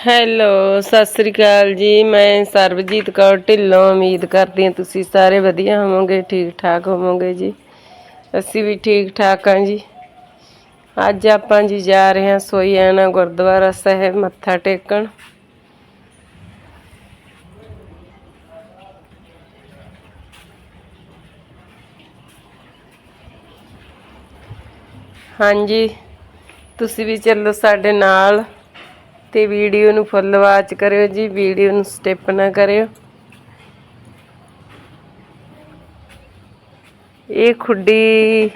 Hello, Sat Sri ਅਕਾਲ ਜੀ। ਮੈਂ ਸਰਬਜੀਤ ਕੌਰ ਢਿੱਲੋਂ। ਉਮੀਦ ਕਰਦੀ ਹਾਂ ਤੁਸੀਂ ਸਾਰੇ ਵਧੀਆ ਹੋਵੋਗੇ ਠੀਕ ਠਾਕ ਹੋਵੋਗੇ ਜੀ। ਅਸੀਂ ਵੀ ਠੀਕ ਠਾਕ ਹਾਂ ਜੀ। ਅੱਜ ਆਪਾਂ ਜੀ ਜਾ ਰਹੇ ਹਾਂ ਸੋਈਆਣਾ ਗੁਰਦੁਆਰਾ ਸਾਹਿਬ, ਮੱਥਾ ਟੇਕਣ। ਹਾਂਜੀ, ਤੁਸੀਂ ਵੀ ਚੱਲੋ ਸਾਡੇ ਨਾਲ। ਤੇ ਵੀਡੀਓ ਨੂੰ ਫੁੱਲ ਵਾਚ ਕਰਿਓ ਜੀ, ਵੀਡੀਓ ਨੂੰ ਸਟਿਪ ਨਾ ਕਰਿਓ। ਇਹ ਖੁੱਡੀ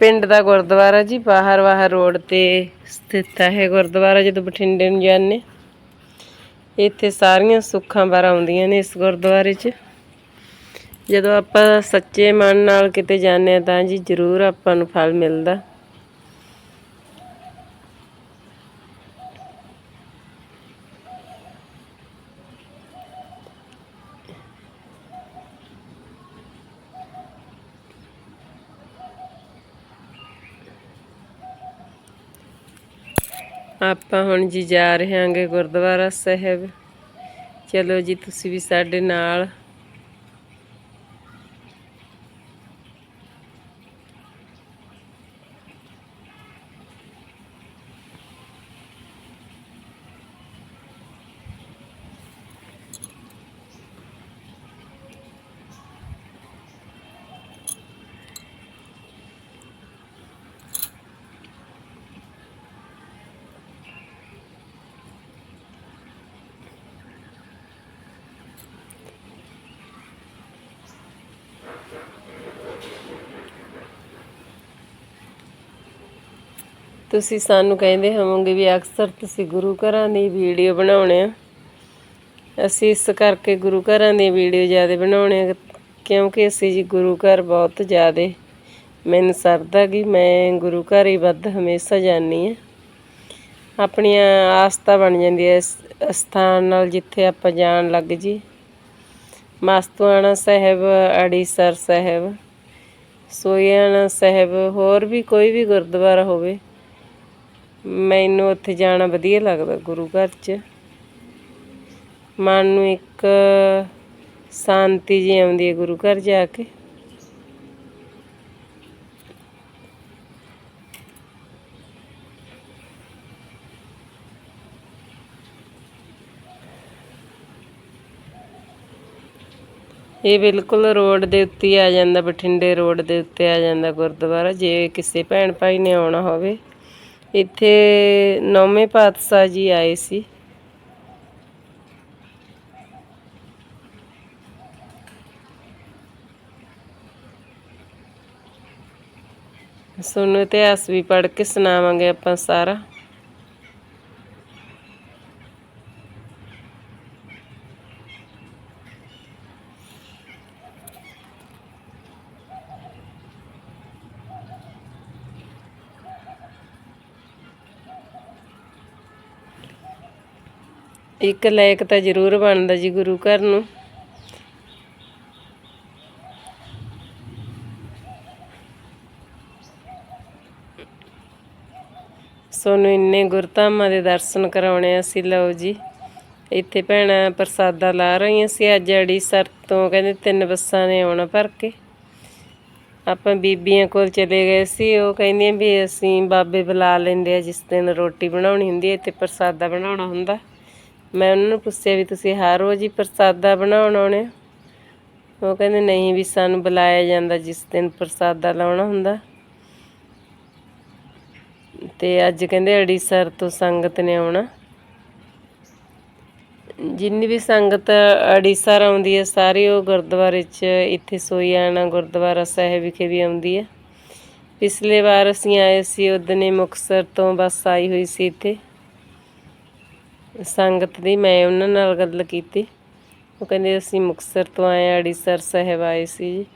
ਪਿੰਡ ਦਾ ਗੁਰਦੁਆਰਾ ਜੀ, ਬਾਹਰ ਬਾਹਰ ਰੋਡ ਤੇ ਸਥਿਤ ਹੈ ਗੁਰਦੁਆਰਾ, ਜਦੋਂ ਬਠਿੰਡੇ ਨੂੰ ਜਾਂਦੇ ਇੱਥੇ ਸਾਰੀਆਂ ਸੁੱਖਾਂ ਬਾਰ ਆਉਂਦੀਆਂ ਨੇ ਇਸ ਗੁਰਦੁਆਰੇ 'ਚ। ਜਦੋਂ ਆਪਾਂ ਸੱਚੇ ਮਨ ਨਾਲ ਕਿਤੇ ਜਾਂਦੇ ਹਾਂ ਤਾਂ ਜੀ ਜ਼ਰੂਰ ਆਪਾਂ ਨੂੰ ਫਲ ਮਿਲਦਾ। ਆਪਾਂ ਹੁਣ ਜੀ ਜਾ ਰਹੇ ਹਾਂਗੇ ਗੁਰਦੁਆਰਾ ਸਾਹਿਬ। ਚਲੋ ਜੀ ਤੁਸੀਂ ਵੀ ਸਾਡੇ ਨਾਲ ਤੁਸੀਂ ਸਾਨੂੰ ਕਹਿੰਦੇ ਹੋਵੋਗੇ ਵੀ ਅਕਸਰ ਤੁਸੀਂ ਗੁਰੂ ਘਰਾਂ ਦੀ ਵੀਡੀਓ ਬਣਾਉਣੇ ਆ। ਅਸੀਂ ਇਸ ਕਰਕੇ ਗੁਰੂ ਘਰਾਂ ਦੀ ਵੀਡੀਓ ਜ਼ਿਆਦਾ ਬਣਾਉਣੇ ਆ ਕਿਉਂਕਿ ਅਸੀਂ ਜੀ ਗੁਰੂ ਘਰ ਬਹੁਤ ਜ਼ਿਆਦਾ। ਮੈਨੂੰ ਸਰਦਾ ਕਿ ਮੈਂ ਗੁਰੂ ਘਰ ਹੀ ਵੱਧ ਹਮੇਸ਼ਾ ਜਾਂਦੀ ਆ ਆਪਣੀਆਂ ਆਸਤਾ ਬਣ ਜਾਂਦੀ ਹੈ ਇਸ ਸਥਾਨ ਨਾਲ ਜਿੱਥੇ ਆਪਾਂ ਜਾਣ ਲੱਗ ਜੀ। ਮਸਤੂਆਣਾ ਸਾਹਿਬ, ਅੜੀਸਰ ਸਾਹਿਬ, ਸੋਇਆਣਾ ਸਾਹਿਬ, ਹੋਰ ਵੀ ਕੋਈ ਵੀ ਗੁਰਦੁਆਰਾ ਹੋਵੇ ਮੈਨੂੰ ਉੱਥੇ ਜਾਣਾ ਵਧੀਆ ਲੱਗਦਾ ਗੁਰੂ ਘਰ 'ਚ। ਮਨ ਨੂੰ ਇੱਕ ਸ਼ਾਂਤੀ ਜੀ ਆਉਂਦੀ ਹੈ ਗੁਰੂ ਘਰ ਜਾ ਕੇ। ਇਹ ਬਿਲਕੁਲ ਰੋਡ ਦੇ ਉੱਤੇ ਆ ਜਾਂਦਾ, ਬਠਿੰਡੇ ਰੋਡ ਦੇ ਉੱਤੇ ਆ ਜਾਂਦਾ ਗੁਰਦੁਆਰਾ। ਜੇ ਕਿਸੇ ਭੈਣ ਭਾਈ ਨੇ ਆਉਣਾ ਹੋਵੇ ਇੱਥੇ ਨੌਵੇਂ ਪਾਤਸ਼ਾਹ ਜੀ ਆਏ ਸੀ। ਸੁਣੋ ਇਤਿਹਾਸ ਵੀ ਪੜ੍ਹ ਕੇ ਸੁਣਾਵਾਂਗੇ ਆਪਾਂ ਸਾਰਾ। ਇੱਕ ਲਾਇਕ ਤਾਂ ਜ਼ਰੂਰ ਬਣਦਾ ਜੀ ਗੁਰੂ ਘਰ ਨੂੰ। ਸੋਨੂੰ ਇੰਨੇ ਗੁਰਧਾਮਾਂ ਦੇ ਦਰਸ਼ਨ ਕਰਾਉਣੇ ਅਸੀਂ, ਲਓ ਜੀ। ਇੱਥੇ ਭੈਣਾਂ ਪ੍ਰਸਾਦਾ ਲਾ ਰਹੀਆਂ ਸੀ, ਅੱਜ ਅੜੀਸਰ ਤੋਂ ਕਹਿੰਦੇ ਤਿੰਨ ਬੱਸਾਂ ਨੇ ਆਉਣਾ ਭਰ ਕੇ। ਆਪਾਂ ਬੀਬੀਆਂ ਕੋਲ ਚਲੇ ਗਏ ਸੀ, ਉਹ ਕਹਿੰਦੀਆਂ ਵੀ ਅਸੀਂ ਬਾਬੇ ਬੁਲਾ ਲੈਂਦੇ ਆ, ਜਿਸ ਦਿਨ ਰੋਟੀ ਬਣਾਉਣੀ ਹੁੰਦੀ ਹੈ ਤੇ ਪ੍ਰਸਾਦਾ ਬਣਾਉਣਾ ਹੁੰਦਾ। ਮੈਂ ਉਹਨਾਂ ਨੂੰ ਪੁੱਛਿਆ ਵੀ ਤੁਸੀਂ ਹਰ ਰੋਜ਼ ਹੀ ਪ੍ਰਸਾਦਾ ਬਣਾਉਣ ਆਉਣੇ ਉਹ ਕਹਿੰਦੇ ਨਹੀਂ ਵੀ ਸਾਨੂੰ ਬੁਲਾਇਆ ਜਾਂਦਾ ਜਿਸ ਦਿਨ ਪ੍ਰਸਾਦਾ ਲਾਉਣਾ ਹੁੰਦਾ। ਤੇ ਅੱਜ ਕਹਿੰਦੇ ਅੜੀਸਰ ਤੋਂ ਸੰਗਤ ਨੇ ਆਉਣਾ। ਜਿੰਨੀ ਵੀ ਸੰਗਤ ਅੜੀਸਰ ਆਉਂਦੀ ਹੈ, ਸਾਰੀ ਉਹ ਗੁਰਦੁਆਰੇ 'ਚ ਇੱਥੇ ਸੋਈਆਣਾ ਗੁਰਦੁਆਰਾ ਸਾਹਿਬ ਵਿਖੇ ਵੀ ਆਉਂਦੀ ਹੈ। ਪਿਛਲੇ ਵਾਰ ਅਸੀਂ ਆਏ ਸੀ ਉਦਨੇ ਮੁਕਸਰ ਤੋਂ ਬੱਸ ਆਈ ਹੋਈ ਸੀ ਇੱਥੇ। ਸੰਗਤ ਦੀ ਮੈਂ ਉਹਨਾਂ ਨਾਲ ਗੱਲ ਕੀਤੀ। ਉਹ ਕਹਿੰਦੇ, ਅਸੀਂ ਮੁਕਸਰ ਤੋਂ ਆਏ ਅੜੀਸਰ ਸਾਹਿਬ ਆਏ ਸੀ ਜੀ।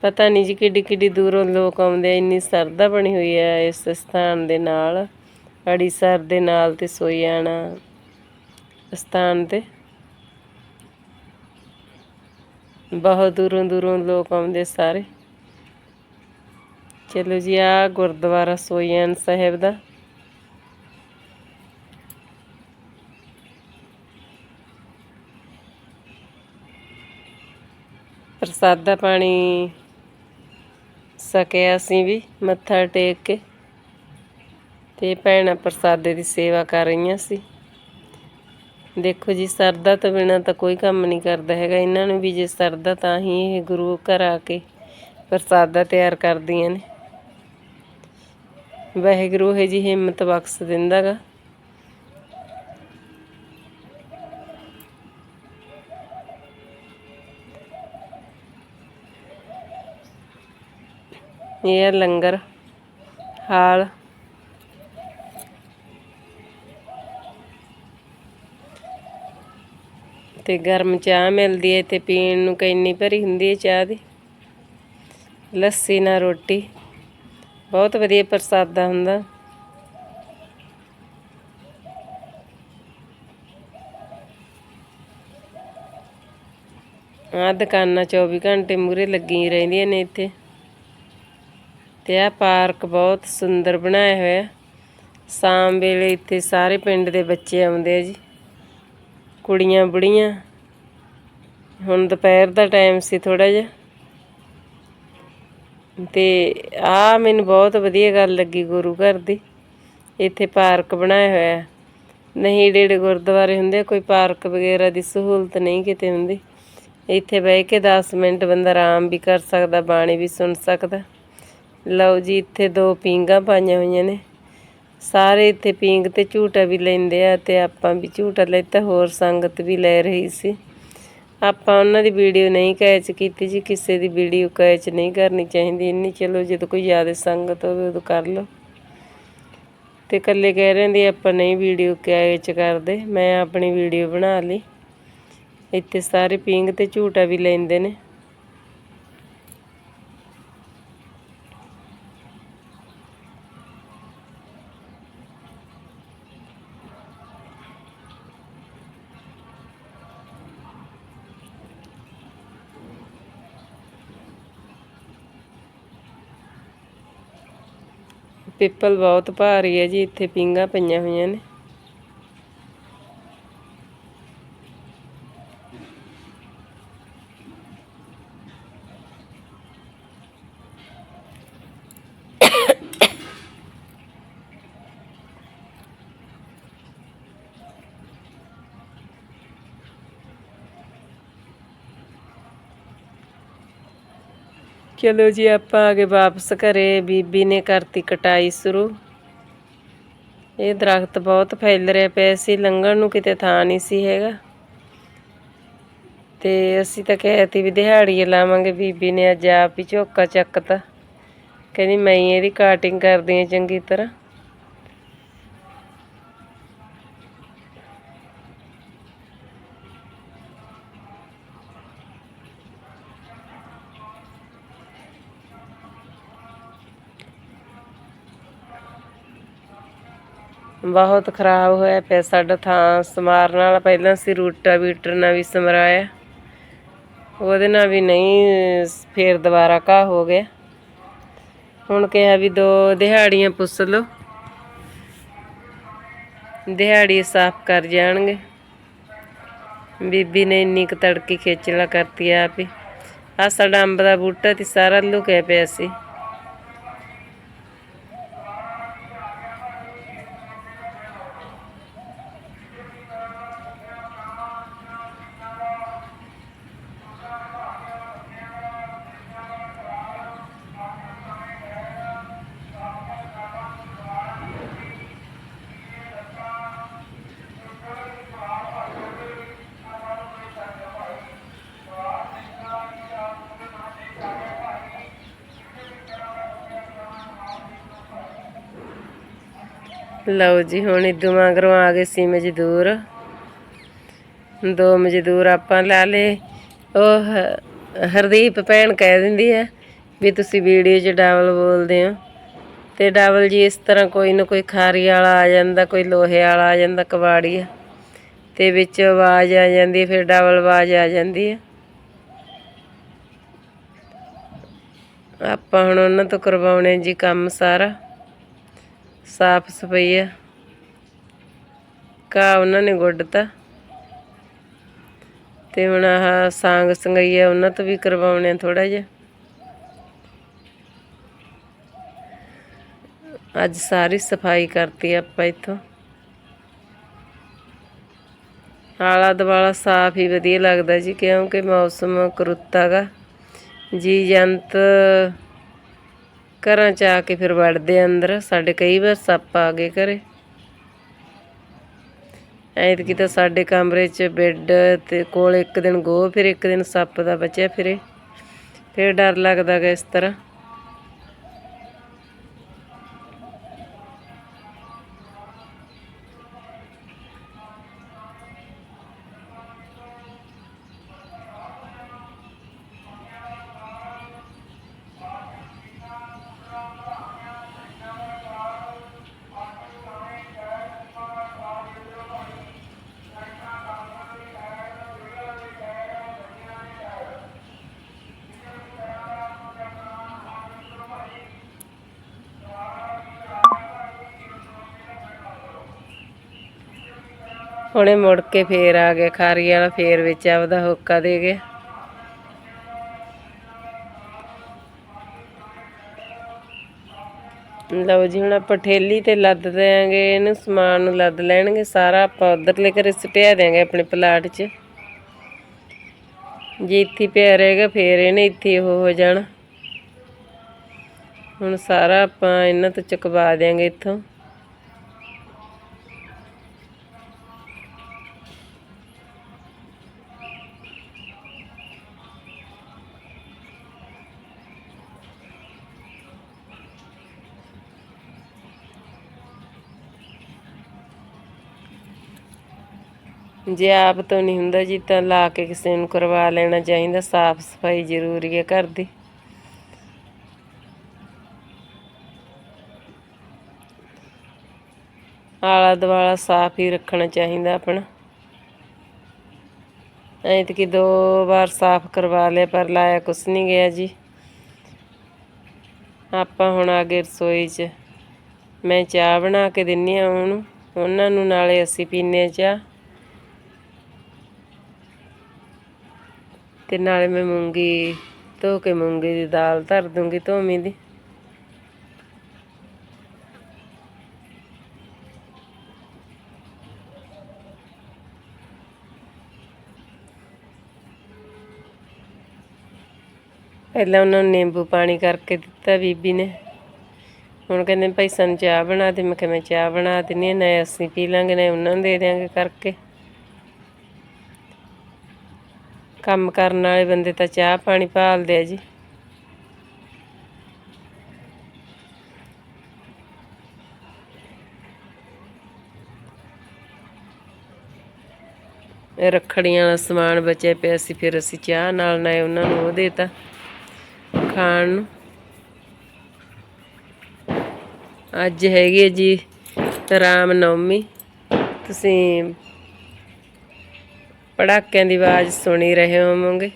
ਪਤਾ ਨਹੀਂ ਜੀ ਕਿੱਡੀ ਕਿੱਡੀ ਦੂਰੋਂ ਲੋਕ ਆਉਂਦੇ ਆ, ਇੰਨੀ ਸਰਦਾ ਬਣੀ ਹੋਈ ਹੈ ਇਸ ਸਥਾਨ ਦੇ ਨਾਲ। ਅੜੀਸਰ ਦੇ ਨਾਲ ਤੇ ਸੋਈਆਣਾ ਸਥਾਨ ਤੇ। ਬਹੁਤ ਦੂਰੋਂ ਦੂਰੋਂ ਲੋਕ ਆਉਂਦੇ ਸਾਰੇ। ਚਲੋ ਜੀ ਆ ਗੁਰਦੁਆਰਾ ਸੋਈਆਨ ਸਾਹਿਬ ਦਾ। ਪ੍ਰਸਾਦਾ ਪਾਣੀ ਸਕਿਆ ਅਸੀਂ ਵੀ, ਮੱਥਾ ਟੇਕ ਕੇ। ਤੇ ਭੈਣਾਂ ਪ੍ਰਸਾਦੇ ਦੀ ਸੇਵਾ ਕਰ ਰਹੀਆਂ ਸੀ। ਦੇਖੋ ਜੀ, ਸਰਦਾ ਤੋਂ ਬਿਨਾ ਤਾਂ ਕੋਈ ਕੰਮ ਨਹੀਂ ਕਰਦਾ ਹੈਗਾ। ਇਹਨਾਂ ਨੂੰ ਵੀ ਜੇ ਸਰਦਾ ਤਾਂ ਹੀ ਇਹ ਗੁਰੂ ਘਰ ਆ ਕੇ ਪ੍ਰਸਾਦਾ ਤਿਆਰ ਕਰਦੀਆਂ ਨੇ। ਵਾਹਿਗੁਰੂ ਇਹ ਜੀ ਹਿੰਮਤ ਬਖਸ਼ ਦਿੰਦਾਗਾ ਇਹ ਲੰਗਰ, ਹਾਲ। ਤੇ ਗਰਮ ਚਾਹ ਮਿਲਦੀ ਹੈ ਤੇ ਪੀਣ ਨੂੰ ਕਿੰਨੀ ਭਰੀ ਹੁੰਦੀ ਹੈ ਚਾਹ ਦੀ। ਲੱਸੀ ਨਾਲ ਰੋਟੀ, ਬਹੁਤ ਵਧੀਆ ਪ੍ਰਸਾਦਾ ਹੁੰਦਾ। ਆ ਦੁਕਾਨਾਂ 24 ਘੰਟੇ ਮੂਰੇ ਲੱਗੀਆਂ ਰਹਿੰਦੀਆਂ ਨੇ ਇੱਥੇ। ਤੇ ਪਾਰਕ ਬਹੁਤ ਸੁੰਦਰ ਬਣਾਇਆ ਹੋਇਆ ਸ਼ਾਮ ਵੇਲੇ ਇੱਥੇ ਸਾਰੇ ਪਿੰਡ ਦੇ ਬੱਚੇ ਆਉਂਦੇ ਆ ਜੀ। ਕੁੜੀਆਂ ਬੁੜੀਆਂ। ਹੁਣ ਦੁਪਹਿਰ ਦਾ ਟਾਈਮ ਸੀ ਥੋੜਾ ਜਿਹਾ। ਤੇ ਆ ਮੈਨੂੰ ਬਹੁਤ ਵਧੀਆ ਗੱਲ ਲੱਗੀ ਗੁਰੂ ਘਰ ਦੀ। ਇੱਥੇ ਪਾਰਕ ਬਣਾਇਆ ਹੋਇਆ ਨਹੀਂ ਏਡੇ ਗੁਰਦੁਆਰੇ ਹੁੰਦੇ ਕੋਈ ਪਾਰਕ ਵਗੈਰਾ ਦੀ ਸਹੂਲਤ ਨਹੀਂ ਕਿਤੇ ਹੁੰਦੀ। ਇੱਥੇ ਬਹਿ ਕੇ 10 ਮਿੰਟ ਬੰਦਾ ਆਰਾਮ ਵੀ ਕਰ ਸਕਦਾ, ਬਾਣੀ ਵੀ ਸੁਣ ਸਕਦਾ। ਲਓ ਜੀ, ਇੱਥੇ ਦੋ ਪੀਂਘਾਂ ਪਾਈਆਂ ਹੋਈਆਂ ਨੇ। ਸਾਰੇ ਇੱਥੇ ਪੀਂਘ ਤੇ ਝੂਟਾ ਵੀ ਲੈਂਦੇ ਆ ਤੇ ਆਪਾਂ ਵੀ ਝੂਟਾ ਲੈਤਾ ਹੋਰ ਸੰਗਤ ਵੀ ਲੈ ਰਹੀ ਸੀ। ਆਪਾਂ ਉਹਨਾਂ ਦੀ ਵੀਡੀਓ ਨਹੀਂ ਕੈਚ ਕੀਤੀ ਜੀ, ਕਿਸੇ ਦੀ ਵੀਡੀਓ ਕੈਚ ਨਹੀਂ ਕਰਨੀ ਚਾਹੀਦੀ। ਇੰਨੀ ਚਲੋ ਜਦੋਂ ਕੋਈ ਜ਼ਿਆਦਾ ਸੰਗਤ ਹੋਵੇ ਉਦੋਂ ਕਰ ਲਓ। ਤੇ ਇਕੱਲੇ ਕਹਿ ਰਹੇ ਨੇ ਆਪਾਂ ਨਹੀਂ ਵੀਡੀਓ ਕੈਚ ਕਰਦੇ, ਮੈਂ ਆਪਣੀ ਵੀਡੀਓ ਬਣਾ ਲਈ। ਇੱਥੇ ਸਾਰੇ ਪੀਂਘ ਤੇ ਝੂਟਾ ਵੀ ਲੈਂਦੇ ਨੇ। ਪਿੱਪਲ ਬਹੁਤ ਭਾਰੀ ਹੈ ਜੀ ਇੱਥੇ ਪਿੰਗਾ ਪਈਆਂ ਹੋਈਆਂ ਨੇ। ਚਲੋ ਜੀ, ਆਪਾਂ ਆ ਗਏ ਵਾਪਸ ਘਰੇ, ਬੀਬੀ ਨੇ ਕਰਤੀ ਕਟਾਈ ਸ਼ੁਰੂ। ਇਹ ਦਰਖਤ ਬਹੁਤ ਫੈਲ ਰਿਹਾ ਪਿਆ ਸੀ, ਲੰਘਣ ਨੂੰ ਕਿਤੇ ਥਾਂ ਨਹੀਂ ਸੀ ਹੈਗਾ। ਤੇ ਅਸੀਂ ਤਾਂ ਕਹਿ ਤੀ ਵੀ ਦਿਹਾੜੀ ਲਾਵਾਂਗੇ, ਬੀਬੀ ਨੇ ਅੱਜ ਆਪ ਹੀ ਝੋਕਾ ਚੱਕਤਾ। ਕਹਿੰਦੀ, ਮੈਂ ਇਹਦੀ ਕਾਟਿੰਗ ਕਰਦੀ ਹਾਂ ਚੰਗੀ ਤਰ੍ਹਾਂ। ਬਹੁਤ ਖਰਾਬ ਹੋਇਆ ਪਿਆ ਸਾਡਾ ਥਾਂ ਸਮਾਰਨ ਵਾਲਾ। ਪਹਿਲਾਂ ਸੀ ਰੂਟਾ ਬੀਟਰ ਨਾਲ ਵੀ ਸਮਰਾਇਆ। ਉਹਦੇ ਨਾਲ ਵੀ ਨਹੀਂ, ਫੇਰ ਦੁਬਾਰਾ ਘਾਹ ਹੋ ਗਿਆ। ਹੁਣ ਕਿਹਾ ਵੀ ਦੋ ਦਿਹਾੜੀਆਂ ਪੁੱਛ ਲਓ। ਦਿਹਾੜੀ ਸਾਫ਼ ਕਰ ਜਾਣਗੇ। ਬੀਬੀ ਨੇ ਇੰਨੀ ਕੁ ਤੜਕੀ ਖੇਚਲਾ ਕਰਤੀ ਆਪ ਹੀ। ਆ ਸਾਡਾ ਅੰਬ ਦਾ ਬੂਟਾ ਤੇ ਸਾਰਾ ਲੁਕਿਆ ਪਿਆ ਸੀ। ਲਓ ਜੀ, ਹੁਣ ਇਦੋਂ ਮਗਰੋਂ ਆ ਗਏ ਸੀ ਮਜ਼ਦੂਰ। ਦੋ ਮਜ਼ਦੂਰ ਆਪਾਂ ਲਾ ਲਏ। ਉਹ ਹਰਦੀਪ ਭੈਣ ਕਹਿ ਦਿੰਦੀ ਹੈ ਵੀ ਤੁਸੀਂ ਵੀਡੀਓ 'ਚ ਡਬਲ ਬੋਲਦੇ ਹੋ। ਤੇ ਡਬਲ ਜੀ ਇਸ ਤਰ੍ਹਾਂ ਕੋਈ ਨਾ ਕੋਈ ਖਾਰੀ ਵਾਲਾ ਆ ਜਾਂਦਾ, ਕੋਈ ਲੋਹੇ ਵਾਲਾ ਆ ਜਾਂਦਾ, ਕਬਾੜੀ ਤੇ ਵਿੱਚ ਆਵਾਜ਼ ਆ ਜਾਂਦੀ ਫਿਰ ਡਬਲ ਆਵਾਜ਼ ਆ ਜਾਂਦੀ ਹੈ। ਆਪਾਂ ਹੁਣ ਉਹਨਾਂ ਤੋਂ ਕਰਵਾਉਣੇ ਜੀ ਕੰਮ ਸਾਰਾ। ਸਾਫ਼ ਸਫ਼ਾਈ ਕਾ ਉਹਨਾਂ ਨੇ ਗੁੱਡਤਾ। ਤੇ ਹੁਣ ਆਹ ਸਾਂਗ ਸੰਗਈਆ ਉਹਨਾਂ ਤੋਂ ਵੀ ਕਰਵਾਉਣੇ ਆ ਥੋੜਾ ਜਿਹਾ। ਅੱਜ ਸਾਰੀ ਸਫ਼ਾਈ ਕਰਤੀ ਆਪਾਂ ਇੱਥੋਂ। ਆਲਾ ਦੁਆਲਾ ਸਾਫ਼ ਹੀ ਵਧੀਆ ਲੱਗਦਾ ਜੀ, ਕਿਉਂਕਿ ਮੌਸਮ ਕਰੁੱਤਾ ਗਾ ਜੀ ਜੰਤ ਘਰਾਂ ਚ ਆ ਕੇ ਫਿਰ ਵੜਦੇ ਅੰਦਰ, ਸਾਡੇ ਕਈ ਵਾਰ ਸੱਪ ਆ ਗਏ ਘਰੇ। ਐਤਕੀ ਤਾਂ ਸਾਡੇ ਕਮਰੇ 'ਚ ਬੈੱਡ ਤੇ ਕੋਲ ਇੱਕ ਦਿਨ ਗੋ ਫਿਰ ਇੱਕ ਦਿਨ ਸੱਪ ਦਾ ਬਚਿਆ ਫਿਰੇ। ਫਿਰ ਡਰ ਲੱਗਦਾ ਗਾ ਇਸ ਤਰ੍ਹਾਂ। ਹੁਣੇ ਮੁੜ ਕੇ ਫੇਰ ਆ ਗਿਆ ਖਾਰੀ ਵਾਲਾ ਫੇਰ ਵਿੱਚ ਆਪਦਾ ਹੋਕਾ ਦੇ ਗਿਆ ਲਓ ਜੀ, ਹੁਣ ਆਪਾਂ ਠੇਲੀ ਤੇ ਲੱਦ ਦਿਆਂਗੇ, ਇਹਨੂੰ ਸਮਾਨ ਨੂੰ ਲੱਦ ਲੈਣਗੇ, ਸਾਰਾ ਆਪਾਂ ਉਧਰਲੇ ਘਰੇ ਸਟਿਆ ਦਿਆਂਗੇ ਆਪਣੇ ਪਲਾਟ 'ਚ। ਜੇ ਇੱਥੇ ਪਿਆ ਰਹੇਗਾ, ਫੇਰ ਇਹਨੇ ਇੱਥੇ ਉਹ ਹੋ ਜਾਣਾ। ਹੁਣ ਸਾਰਾ ਆਪਾਂ ਇਹਨਾਂ ਤੋਂ ਚੁਕਵਾ ਦਿਆਂਗੇ ਇੱਥੋਂ। ਜੇ ਆਪ ਤੋਂ ਨਹੀਂ ਹੁੰਦਾ ਜੀ, ਤਾਂ ਲਾ ਕੇ ਕਿਸੇ ਨੂੰ ਕਰਵਾ ਲੈਣਾ ਚਾਹੀਦਾ, ਸਾਫ਼ ਸਫ਼ਾਈ ਜ਼ਰੂਰੀ ਹੈ ਘਰ ਦੀ। ਆਲਾ ਦੁਆਲਾ ਸਾਫ਼ ਹੀ ਰੱਖਣਾ ਚਾਹੀਦਾ ਆਪਣਾ। ਐਂ ਦੋ ਵਾਰ ਸਾਫ਼ ਕਰਵਾ ਲਿਆ, ਪਰ ਲਾਇਆ ਕੁਛ ਨਹੀਂ ਗਿਆ ਜੀ। ਆਪਾਂ ਹੁਣ ਆ ਗਏ ਰਸੋਈ 'ਚ, ਮੈਂ ਚਾਹ ਬਣਾ ਕੇ ਦਿੰਨੀ ਆ ਉਹਨੂੰ, ਉਹਨਾਂ ਨੂੰ ਨਾਲੇ ਅਸੀਂ ਪੀਨੇ ਚਾਹ। ਤੇ ਨਾਲੇ ਮੈਂ ਮੂੰਗੀ ਧੋ ਕੇ ਮੂੰਗੀ ਦੀ ਦਾਲ ਧਰ ਦੂੰਗੀ ਧੋਮੀ ਦੀ। ਪਹਿਲਾਂ ਉਹਨਾਂ ਨੂੰ ਨਿੰਬੂ ਪਾਣੀ ਕਰਕੇ ਦਿੱਤਾ ਬੀਬੀ ਨੇ। ਹੁਣ ਕਹਿੰਦੇ ਭਾਈ ਸਾਨੂੰ ਚਾਹ ਬਣਾ ਦੇ। ਮੈਂ ਕਿਹਾ ਮੈਂ ਚਾਹ ਬਣਾ ਦਿੰਨੀ ਆ ਨਾ ਅਸੀਂ ਪੀ ਲਾਂਗੇ, ਨਾ ਉਹਨਾਂ ਨੂੰ ਦੇ ਦਿਆਂਗੇ ਕਰਕੇ। ਕੰਮ ਕਰਨ ਵਾਲੇ ਬੰਦੇ ਤਾਂ ਚਾਹ ਪਾਣੀ ਭਾਲਦੇ ਆ ਜੀ। ਰੱਖੜੀਆਂ ਦਾ ਸਮਾਨ ਬਚਿਆ ਪਿਆ ਸੀ, ਫਿਰ ਅਸੀਂ ਚਾਹ ਨਾਲ ਨਾ ਉਹਨਾਂ ਨੂੰ ਉਹ ਦੇਤਾ ਖਾਣ ਨੂੰ। ਅੱਜ ਹੈਗੀ ਹੈ ਜੀ ਰਾਮ ਨੌਮੀ ਤੁਸੀਂ ਪੜਾਕਿਆਂ ਦੀ ਆਵਾਜ਼ ਸੁਣੀ ਰਹੇ ਹੋਵੋਗੇ।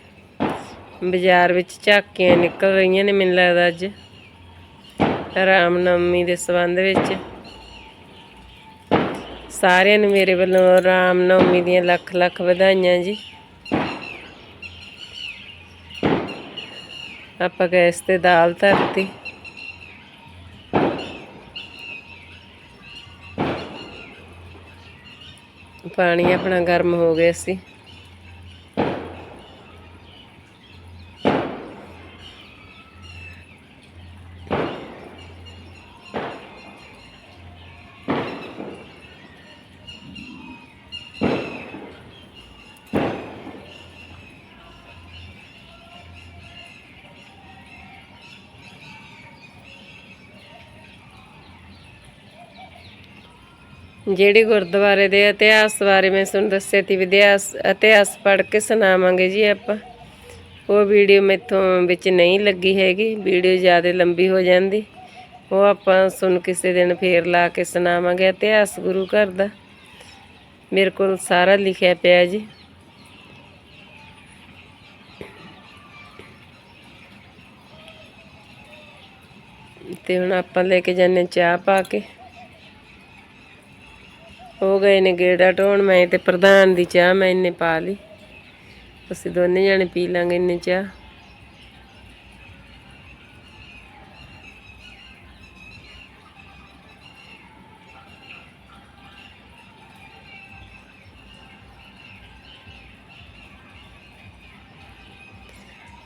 ਬਾਜ਼ਾਰ ਵਿੱਚ ਝਾਕੀਆਂ ਨਿਕਲ ਰਹੀਆਂ ਨੇ ਮੈਨੂੰ ਲੱਗਦਾ ਅੱਜ। ਰਾਮ ਨਵਮੀ ਦੇ ਸੰਬੰਧ ਵਿੱਚ। ਸਾਰਿਆਂ ਨੂੰ ਮੇਰੇ ਵੱਲੋਂ ਰਾਮ ਨੌਮੀ ਦੀਆਂ ਲੱਖ ਲੱਖ ਵਧਾਈਆਂ ਜੀ। ਆਪਾਂ ਗੈਸ ਤੇ ਦਾਲ ਧਰਤੀ। ਪਾਣੀ ਆਪਣਾ ਗਰਮ ਹੋ ਗਿਆ ਸੀ। ਜਿਹੜੇ ਗੁਰਦੁਆਰੇ ਦੇ ਇਤਿਹਾਸ ਬਾਰੇ ਮੈਂ ਤੁਹਾਨੂੰ ਦੱਸਿਆ ਸੀ ਵਿਦਿਆਸ ਇਤਿਹਾਸ ਪੜ੍ਹ ਕੇ ਸੁਣਾਵਾਂਗੇ ਜੀ ਆਪਾਂ। ਉਹ ਵੀਡੀਓ ਮੈਥੋਂ ਵਿੱਚ ਨਹੀਂ ਲੱਗੀ ਹੈਗੀ, ਵੀਡੀਓ ਜ਼ਿਆਦਾ ਲੰਬੀ ਹੋ ਜਾਂਦੀ। ਉਹ ਆਪਾਂ ਸੁਣ ਕਿਸੇ ਦਿਨ ਫੇਰ ਲਾ ਕੇ ਸੁਣਾਵਾਂਗੇ, ਇਤਿਹਾਸ ਗੁਰੂ ਘਰ ਦਾ। ਮੇਰੇ ਕੋਲ ਸਾਰਾ ਲਿਖਿਆ ਪਿਆ ਜੀ। ਤੇ ਹੁਣ ਆਪਾਂ ਲੈ ਕੇ ਜਾਂਦੇ ਚਾਹ ਪਾ ਕੇ। ਹੋ ਗਏ ਨੇ ਗੇੜਾ ਢੋਣ, ਮੈਂ ਤੇ ਪ੍ਰਧਾਨ ਦੀ ਚਾਹ ਮੈਂ ਇੰਨੇ ਪਾ ਲਈ। ਅਸੀਂ ਦੋਨੇ ਜਾਣੇ ਪੀ ਲਾਂਗੇ ਇੰਨੇ ਚਾਹ।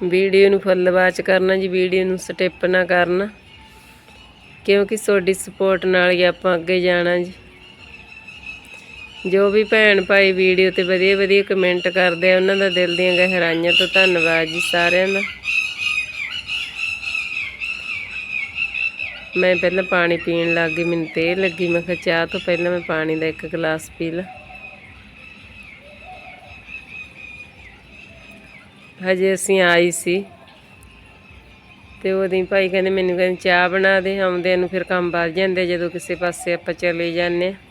ਵੀਡੀਓ ਨੂੰ ਫੁੱਲ ਵਾਚ ਕਰਨਾ ਜੀ, ਵੀਡੀਓ ਨੂੰ ਸਟਿਪ ਨਾ ਕਰਨਾ। ਕਿਉਂਕਿ ਤੁਹਾਡੀ ਸਪੋਰਟ ਨਾਲ ਹੀ ਆਪਾਂ ਅੱਗੇ ਜਾਣਾ ਜੀ। ਜੋ ਵੀ ਭੈਣ ਭਾਈ ਵੀਡੀਓ ਤੇ ਵਧੀਆ ਵਧੀਆ ਕਮੈਂਟ ਕਰਦੇ ਆ, ਉਹਨਾਂ ਦਾ ਦਿਲ ਦੀਆਂ ਗਹਿਰਾਈਆਂ ਤੋਂ ਧੰਨਵਾਦ ਜੀ ਸਾਰਿਆਂ ਦਾ ਮੈਂ ਪਹਿਲਾਂ ਪਾਣੀ ਪੀਣ ਲੱਗ ਗਈ, ਮੈਨੂੰ ਤੇ ਲੱਗੀ, ਮੈਂ ਕਿਹਾ ਚਾਹ ਤੋਂ ਪਹਿਲਾਂ ਮੈਂ ਪਾਣੀ ਦਾ ਇੱਕ ਗਲਾਸ ਪੀ ਲਾਂ ਹਜੇ ਅਸੀਂ ਆਈ ਸੀ ਤੇ ਉਹਦੀ ਭਾਈ ਕਹਿੰਦੇ, ਮੈਨੂੰ ਕਹਿੰਦੇ ਚਾਹ ਬਣਾ ਦੇ ਆਉਂਦੇ ਨੂੰ ਫਿਰ ਕੰਮ ਵੱਧ ਜਾਂਦੇ ਜਦੋਂ ਕਿਸੇ ਪਾਸੇ ਆਪਾਂ ਚਲੇ ਜਾਂਦੇ ਹਾਂ।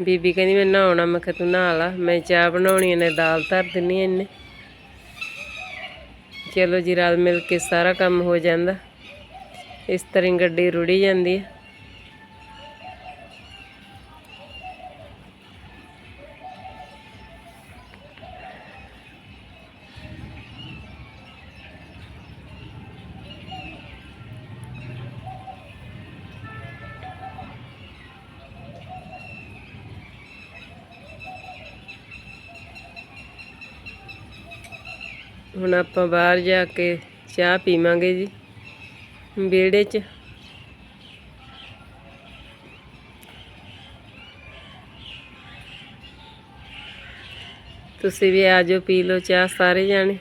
ਬੀਬੀ ਕਹਿੰਦੀ ਮੈਂ ਨਹਾਉਣਾ, ਮੈਂ ਕਿਹਾ ਤੂੰ ਨਹਾ ਲਾ, ਮੈਂ ਚਾਹ ਬਣਾਉਣੀ ਨੇ ਦਾਲ ਧਰ ਦਿੰਨੀ ਇਹਨੇ। ਚਲੋ ਜੀ, ਰਲ ਮਿਲ ਕੇ ਸਾਰਾ ਕੰਮ ਹੋ ਜਾਂਦਾ। ਇਸ ਤਰ੍ਹਾਂ ਹੀ ਗੱਡੀ ਰੁੜੀ ਜਾਂਦੀ ਹੈ ਹੁਣ ਆਪਾਂ ਬਾਹਰ ਜਾ ਕੇ ਚਾਹ ਪੀਵਾਂਗੇ ਜੀ, ਵਿਹੜੇ 'ਚ। ਤੁਸੀਂ ਵੀ ਆ ਜਾਓ, ਪੀ ਲਓ ਚਾਹ ਸਾਰੇ ਜਾਣੇ।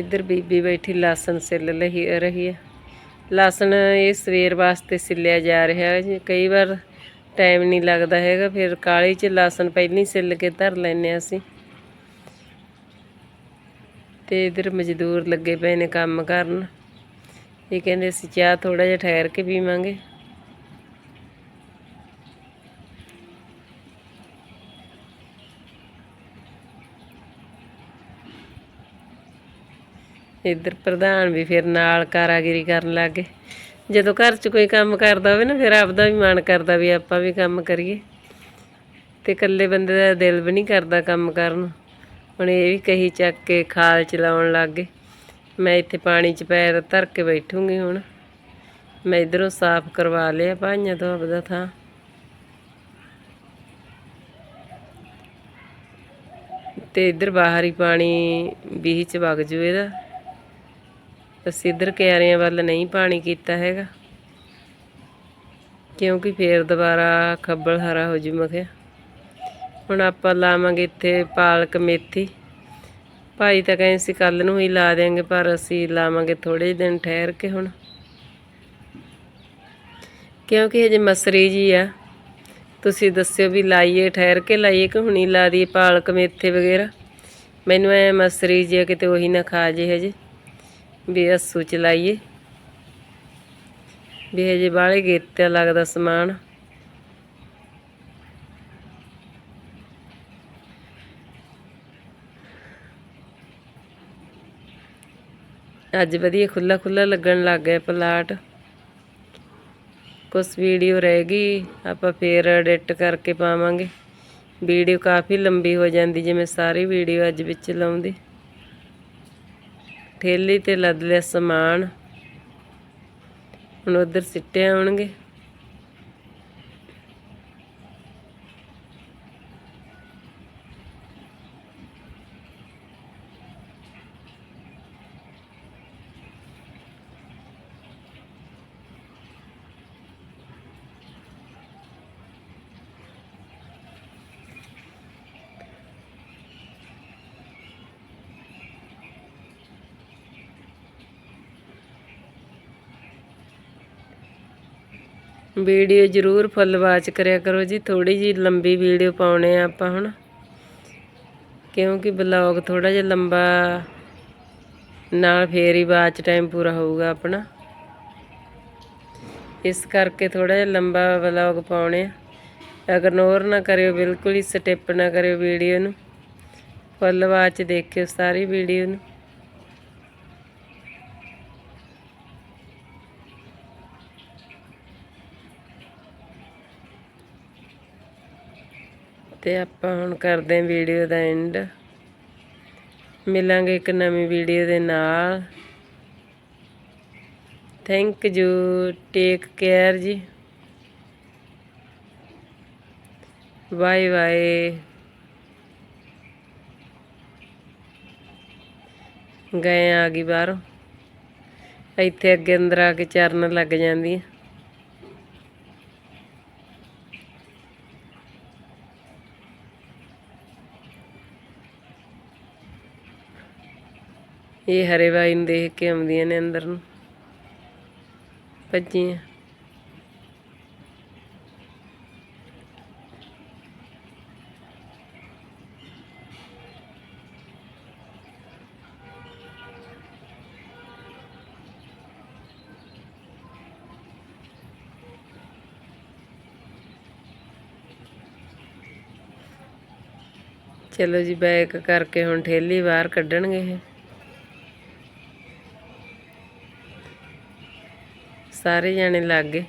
ਇੱਧਰ ਬੀਬੀ ਬੈਠੀ ਲਾਸਨ ਸਿੱਲ ਲਈ ਰਹੀ ਹੈ। ਲਾਸਨ ਇਹ ਸਵੇਰ ਵਾਸਤੇ ਸਿੱਲਿਆ ਜਾ ਰਿਹਾ ਹੈ। ਜੀ ਕਈ ਵਾਰ ਟਾਈਮ ਨਹੀਂ ਲੱਗਦਾ ਹੈਗਾ, ਫਿਰ ਕਾਲੀ ਚ ਲਾਸਨ ਪਹਿਲਾਂ ਹੀ ਸਿੱਲ ਕੇ ਧਰ ਲੈਨੇ ਅਸੀਂ। ਤੇ ਇੱਧਰ ਮਜ਼ਦੂਰ ਲੱਗੇ ਪਏ ਨੇ ਕੰਮ ਕਰਨ। ਇਹ ਕਹਿੰਦੇ ਅਸੀਂ ਚਾਹ ਥੋੜਾ ਜਿਹਾ ਠਹਿਰ ਕੇ ਪੀਵਾਂਗੇ। ਇੱਧਰ ਪ੍ਰਧਾਨ ਵੀ ਫਿਰ ਨਾਲ ਕਾਰਾਗਿਰੀ ਕਰਨ ਲੱਗੇ। ਜਦੋਂ ਘਰ 'ਚ ਕੋਈ ਕੰਮ ਕਰਦਾ ਹੋਵੇ ਨਾ, ਫਿਰ ਆਪਦਾ ਵੀ ਮਨ ਕਰਦਾ ਵੀ ਆਪਾਂ ਵੀ ਕੰਮ ਕਰੀਏ। ਤੇ ਇਕੱਲੇ ਬੰਦੇ ਦਾ ਦਿਲ ਵੀ ਨਹੀਂ ਕਰਦਾ ਕੰਮ ਕਰਨ। ਹੁਣ ਇਹ ਵੀ ਕਹੀ ਚੱਕ ਕੇ ਖਾਲ ਚਲਾਉਣ ਲੱਗ। ਗਏ ਮੈਂ ਇੱਥੇ ਪਾਣੀ 'ਚ ਪੈਰ ਧਰ ਕੇ ਬੈਠੂੰਗੀ ਹੁਣ। ਮੈਂ ਇਧਰੋਂ ਸਾਫ਼ ਕਰਵਾ ਲਿਆ ਭਾਈਆਂ ਤੋਂ ਆਪਦਾ ਥਾਂ। ਤੇ ਇੱਧਰ ਬਾਹਰ ਹੀ ਪਾਣੀ ਬੀਹ ਚ ਵਗ ਜੂ ਇਹਦਾ। ਅਸੀਂ ਇੱਧਰ ਕਿਆਰਿਆਂ ਵੱਲ ਨਹੀਂ ਪਾਣੀ ਕੀਤਾ ਹੈਗਾ। ਕਿਉਂਕਿ ਫੇਰ ਦੁਬਾਰਾ ਖੱਬਲ ਹਰਾ ਹੋ ਜੂ ਮਖਿਆ। ਹੁਣ ਆਪਾਂ ਲਾਵਾਂਗੇ ਇੱਥੇ ਪਾਲਕ ਮੇਥੀ। ਭਾਈ ਤਾਂ ਕਹਿੰਦੇ ਸੀ ਕੱਲ ਨੂੰ ਹੀ ਲਾ ਦੇਾਂਗੇ ਪਰ ਅਸੀਂ ਲਾਵਾਂਗੇ ਥੋੜੇ ਦਿਨ ਠਹਿਰ ਕੇ ਹੁਣ। ਕਿਉਂਕਿ ਹਜੇ ਮਸਰੀ ਜੀ ਆ। ਤੁਸੀਂ ਦੱਸਿਓ ਵੀ ਲਾਈਏ, ਠਹਿਰ ਕੇ ਲਾਈਏ ਕਿ ਹੁਣੀ ਲਾ ਦਈਏ ਪਾਲਕ ਮੇਥੇ ਵਗੈਰਾ? ਮੈਨੂੰ ਐ ਮਸਰੀ ਜੀ ਕਿਤੇ ਉਹੀ ਨਾ ਖਾ ਜੇ ਹਜੇ। ਵੀ ਅਸੂ ਚਲਾਈਏ ਵੀ ਹਜੇ ਬਾਹਲੇ ਗੇਤੇ ਲੱਗਦਾ ਸਮਾਨ। ਅੱਜ ਵਧੀਆ ਖੁੱਲਾ ਖੁੱਲਾ ਲੱਗਣ ਲੱਗ ਗਿਆ ਪਲਾਟ। ਕੁਛ ਵੀਡੀਓ ਰਹਿ ਗਈ, ਆਪਾਂ ਫੇਰ ਐਡਿਟ ਕਰਕੇ ਪਾਵਾਂਗੇ। ਵੀਡੀਓ ਕਾਫੀ ਲੰਬੀ ਹੋ ਜਾਂਦੀ, ਜਿਵੇਂ ਸਾਰੀ ਵੀਡੀਓ ਅੱਜ ਵਿੱਚ ਲਾਉਂਦੀ। ਠੇਲੀ ਤੇ ਲੱਦ ਲਿਆ ਸਮਾਨ। ਹੁਣ ਉਧਰ ਸਿੱਟੇ ਆਉਣਗੇ। ਵੀਡੀਓ ਜ਼ਰੂਰ ਫੁੱਲ ਵਾਚ ਕਰਿਆ ਕਰੋ ਜੀ ਥੋੜੀ ਜੀ ਲੰਬੀ ਵੀਡੀਓ ਪਾਉਣੇ ਆ ਆਪਾਂ ਹੁਣ। ਕਿਉਂਕਿ ਬਲੌਗ ਥੋੜਾ ਜਿਹਾ ਲੰਬਾ, ਨਾਲ ਫੇਰ ਹੀ ਵਾਚ ਟਾਈਮ ਪੂਰਾ ਹੋਊਗਾ ਆਪਣਾ। ਇਸ ਕਰਕੇ ਥੋੜਾ ਜਿਹਾ ਲੰਬਾ ਬਲੌਗ ਪਾਉਣੇ ਆ। ਇਗਨੋਰ ਨਾ ਕਰਿਓ, ਬਿਲਕੁਲ ਹੀ ਸਟਿਪ ਨਾ ਕਰਿਓ ਵੀਡੀਓ ਨੂੰ। ਫੁੱਲ ਵਾਚ ਦੇਖਿਓ ਸਾਰੀ ਵੀਡੀਓ ਨੂੰ। ਤੇ ਆਪਾਂ ਹੁਣ ਕਰਦੇ ਹਾਂ ਵੀਡੀਓ ਦਾ ਐਂਡ ਮਿਲਾਂਗੇ ਇੱਕ ਨਵੀਂ ਵੀਡੀਓ ਦੇ ਨਾਲ। ਥੈਂਕ ਯੂ ਟੇਕ ਕੇਅਰ ਜੀ। ਬਾਏ ਬਾਏ ਗਏ ਆ ਗਈ ਬਾਹਰੋਂ। ਇੱਥੇ ਅੱਗੇ ਅੰਦਰ ਆ ਕੇ ਚਰਨ ਲੱਗ ਜਾਂਦੀ ਹੈ ਇਹ ਹਰੇ ਵਾਈ ਨੂੰ ਦੇਖ ਕੇ ਆਉਂਦੀਆਂ ਨੇ ਅੰਦਰ ਨੂੰ। ਭੱਜੀਆਂ। ਚਲੋ ਜੀ ਬੈਕ ਕਰਕੇ ਹੁਣ ਠੇਲੀ ਬਾਹਰ ਕੱਢਣਗੇ ਇਹ। ਸਾਰੇ ਜਾਣੇ ਲੱਗ ਗਏ।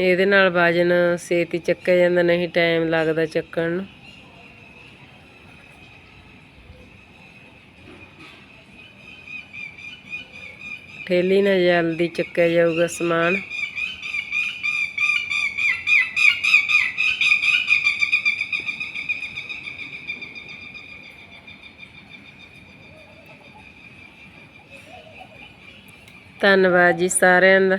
ਇਹਦੇ ਨਾਲ ਵਜਨ ਛੇਤੀ ਚੱਕਿਆ ਜਾਂਦਾ, ਨਹੀਂ ਟਾਈਮ ਲੱਗਦਾ ਚੱਕਣ ਨੂੰ। ਠੇਲੀ ਨਾਲ ਜਲਦੀ ਚੱਕਿਆ ਜਾਊਗਾ ਸਮਾਨ। ਧੰਨਵਾਦ ਜੀ ਸਾਰਿਆਂ ਦਾ